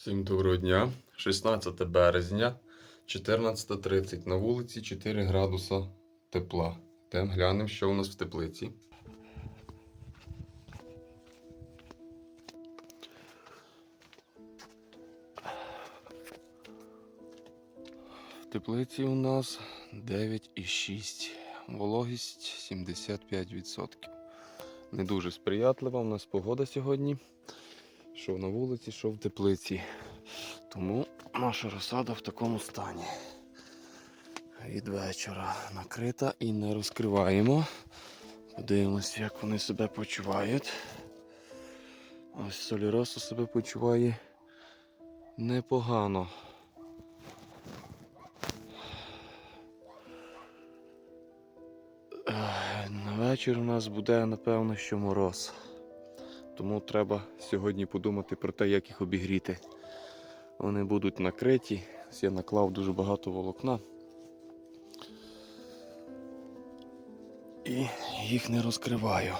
Всім доброго дня. 16 березня, 14.30 на вулиці 4 градуса тепла. Йдемо глянемо, що у нас в теплиці. В теплиці у нас 9,6. Вологість 75%. Не дуже сприятлива у нас погода сьогодні. Що на вулиці, що в теплиці. Тому наша розсада в такому стані. Від вечора накрита і не розкриваємо. Подивимось, як вони себе почувають. Ось соліросу себе почуває непогано. На вечір у нас буде, напевно, що мороз. Тому треба сьогодні подумати про те, як їх обігріти. Вони будуть накриті. Ось Я наклав дуже багато волокна. І їх не розкриваю.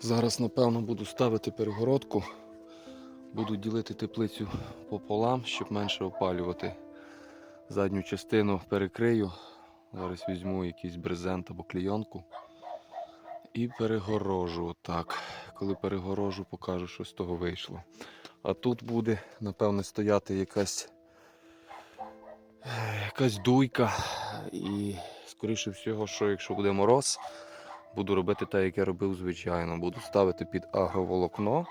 Зараз, напевно, буду ставити перегородку. Буду ділити теплицю пополам, щоб менше опалювати. Задню частину перекрию. Зараз візьму якийсь брезент або клійонку. І перегорожу отак. Коли перегорожу, покажу, що з того вийшло. А тут буде, напевне, стояти якась якась дуйка. І, скоріше всього, що якщо буде мороз, буду робити так, як я робив звичайно. Буду ставити під агроволокно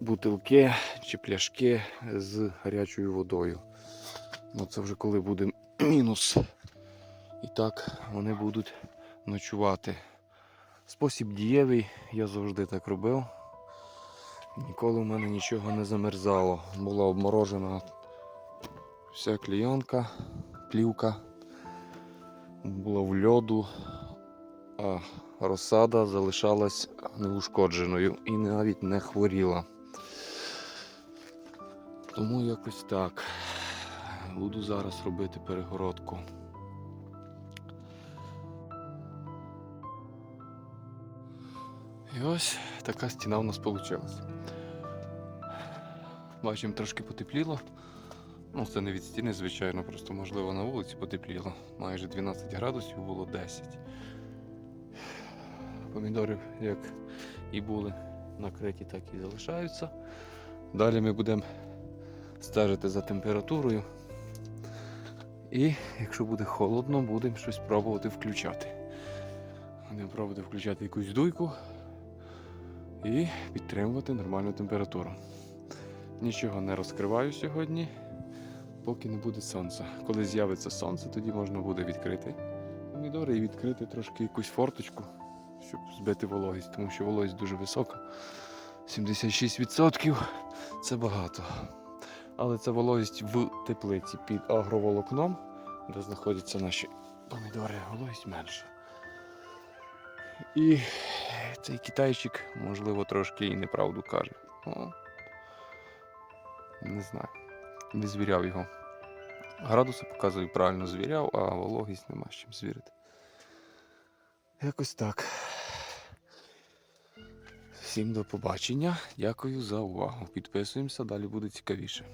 бутилки чи пляшки з гарячою водою. Ну це вже коли буде мінус. І так вони будуть ночувати. Спосіб дієвий, я завжди так робив. Ніколи в мене нічого не замерзало. Була обморожена вся клійонка, плівка, була в льоду, а розсада залишалась неушкодженою і навіть не хворіла. Тому якось так. Буду зараз робити перегородку. І ось така стіна у нас вийшла. Бачимо, трошки потепліло. Ну, це не від стіни, звичайно, просто можливо на вулиці потепліло. Майже 12 градусів було 10. Помідори, як і були накриті, так і залишаються. Далі ми будемо стежити за температурою. І якщо буде холодно, будемо щось пробувати включати. Будемо пробувати включати якусь дуйку і підтримувати нормальну температуру. Нічого не розкриваю сьогодні, поки не буде сонця. Коли з'явиться сонце, тоді можна буде відкрити помідори і відкрити трошки якусь форточку, щоб збити вологість, тому що вологість дуже висока. 76% це багато. Але це вологість в теплиці під агроволокном, де знаходяться наші помідори, вологість менша. І цей китайчик, можливо, трошки і неправду каже. О, не знаю. Не звіряв його. Градуси показую правильно звіряв, а вологість нема з чим звірити. Якось так. Всім до побачення. Дякую за увагу. Підписуємося, далі буде цікавіше.